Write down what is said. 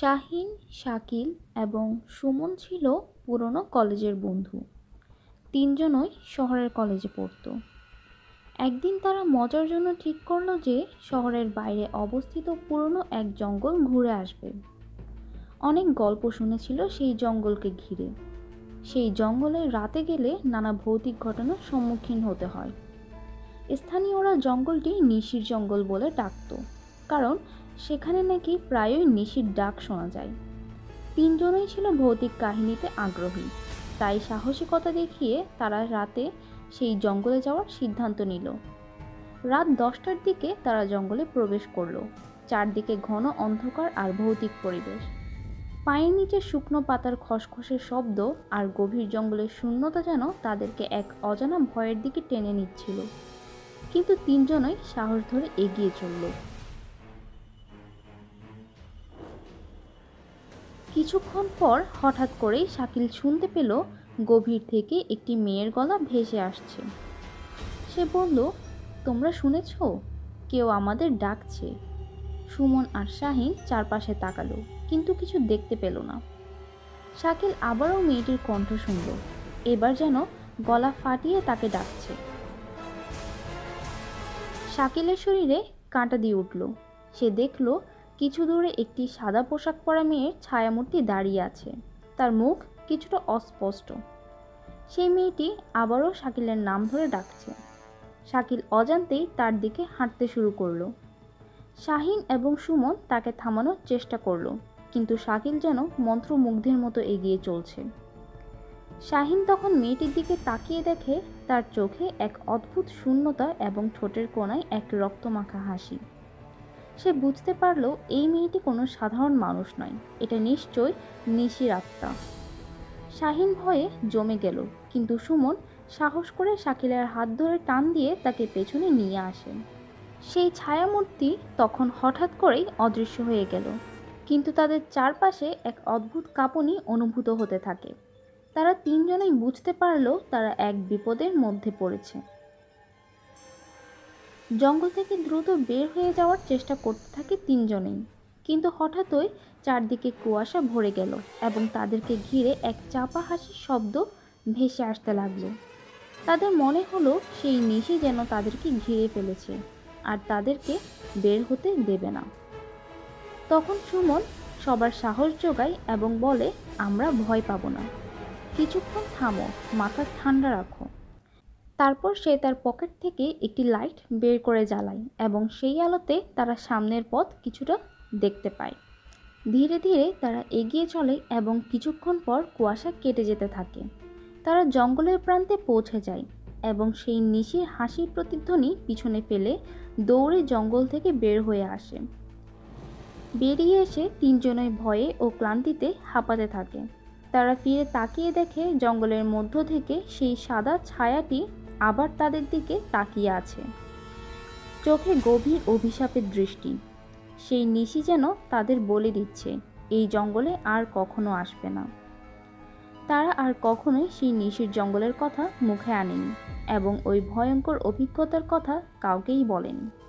শাহিন, শাকিল এবং সুমন ছিল পুরনো কলেজের বন্ধু। তিনজনই শহরের কলেজে পড়তো। একদিন তারা মজার জন্য ঠিক করল যে, শহরের বাইরে অবস্থিত পুরনো এক জঙ্গল ঘুরে আসবে। অনেক গল্প শুনেছিল সেই জঙ্গলকে ঘিরে। সেই জঙ্গলে রাতে গেলে নানা ভৌতিক ঘটনার সম্মুখীন হতে হয়। স্থানীয়রা জঙ্গলটি নিশির জঙ্গল বলে ডাকত, কারণ সেখানে নাকি প্রায়ই নিশির ডাক শোনা যায়। তিনজনই ছিল ভৌতিক কাহিনীতে আগ্রহী, তাই সাহসিকতা দেখিয়ে তারা রাতে সেই জঙ্গলে যাওয়ার সিদ্ধান্ত নিল। রাত দশটার দিকে তারা জঙ্গলে প্রবেশ করল। চারদিকে ঘন অন্ধকার আর ভৌতিক পরিবেশ। পায়ের নিচে শুকনো পাতার খসখসের শব্দ আর গভীর জঙ্গলের শূন্যতা যেন তাদেরকে এক অজানা ভয়ের দিকে টেনে নিচ্ছিল। কিন্তু তিনজনই সাহস ধরে এগিয়ে চলল। কিছুক্ষণ পর হঠাৎ করেই শাকিল শুনতে পেল গভীর থেকে একটি মেয়ের গলা ভেসে আসছে। সে বলল, তোমরা শুনেছ? কেউ আমাদের ডাকছে। সুমন আর শাহিন চারপাশে তাকালো, কিন্তু কিছু দেখতে পেল না। শাকিল আবারও মেয়েটির কণ্ঠ শুনল, এবার যেন গলা ফাটিয়ে তাকে ডাকছে। শাকিলের শরীরে কাঁটা দিয়ে উঠল। সে দেখল কিছু দূরে একটি সাদা পোশাক পরা মেয়ের ছায়ামূর্তি দাঁড়িয়ে আছে। তার মুখ কিছুটা অস্পষ্ট। সেই মেয়েটি আবারও শাকিলের নাম ধরে ডাকছে। শাকিল অজান্তেই তার দিকে হাঁটতে শুরু করল। শাহিন এবং সুমন তাকে থামানোর চেষ্টা করল, কিন্তু শাকিল যেন মন্ত্রমুগ্ধের মতো এগিয়ে চলছে। শাহিন তখন মেয়েটির দিকে তাকিয়ে দেখে তার চোখে এক অদ্ভুত শূন্যতা এবং ঠোঁটের কোণায় এক রক্তমাখা হাসি। সে বুঝতে পারল এই মেয়েটি কোনো সাধারণ মানুষ নয়। এটা নিশ্চয় নিশির আত্মা। শাহিন ভয়ে জমে গেল, কিন্তু সুমন সাহস করে শাকিলের হাত ধরে টান দিয়ে তাকে পেছনে নিয়ে আসেন সেই ছায়ামূর্তি তখন হঠাৎ করেই অদৃশ্য হয়ে গেল, কিন্তু তাদের চারপাশে এক অদ্ভুত কাঁপুনি অনুভূত হতে থাকে। তারা তিনজনেই বুঝতে পারল তারা এক বিপদের মধ্যে পড়েছে। জঙ্গল থেকে দ্রুত বের হয়ে যাওয়ার চেষ্টা করতে থাকে তিনজনেই। কিন্তু হঠাৎই চারদিকে কুয়াশা ভরে গেল এবং তাদেরকে ঘিরে এক চাপা হাসির শব্দ ভেসে আসতে লাগল। তাদের মনে হলো সেই নিশি যেন তাদেরকে ঘিরে ফেলেছে আর তাদেরকে বের হতে দেবে না। তখন সুমন সবার সাহস যোগায় এবং বলে, আমরা ভয় পাবো না। কিছুক্ষণ থামো, মাথা ঠান্ডা রাখো। তারপর সে তার পকেট থেকে একটি লাইট বের করে জ্বালায় এবং সেই আলোতে তারা সামনের পথ কিছুটা দেখতে পায়। ধীরে ধীরে তারা এগিয়ে চলে এবং কিছুক্ষণ পর কুয়াশা কেটে যেতে থাকে। তারা জঙ্গলের প্রান্তে পৌঁছে যায় এবং সেই নিশির হাসির প্রতিধ্বনি পিছনে ফেলে দৌড়ে জঙ্গল থেকে বের হয়ে আসে। বেরিয়ে এসে তিনজনই ভয়ে ও ক্লান্তিতে হাঁপাতে থাকে। তারা ফিরে তাকিয়ে দেখে জঙ্গলের মধ্য থেকে সেই সাদা ছায়াটি আবার তাদের দিকে তাকিয়ে আছে। চোখে গভীর অভিশাপের দৃষ্টি। সেই নিশি যেন তাদের বলে দিচ্ছে, এই জঙ্গলে আর কখনো আসবে না। তারা আর কখনোই সেই নিশির জঙ্গলের কথা মুখে আনেনি এবং ওই ভয়ঙ্কর অভিজ্ঞতার কথা কাউকেই বলেনি।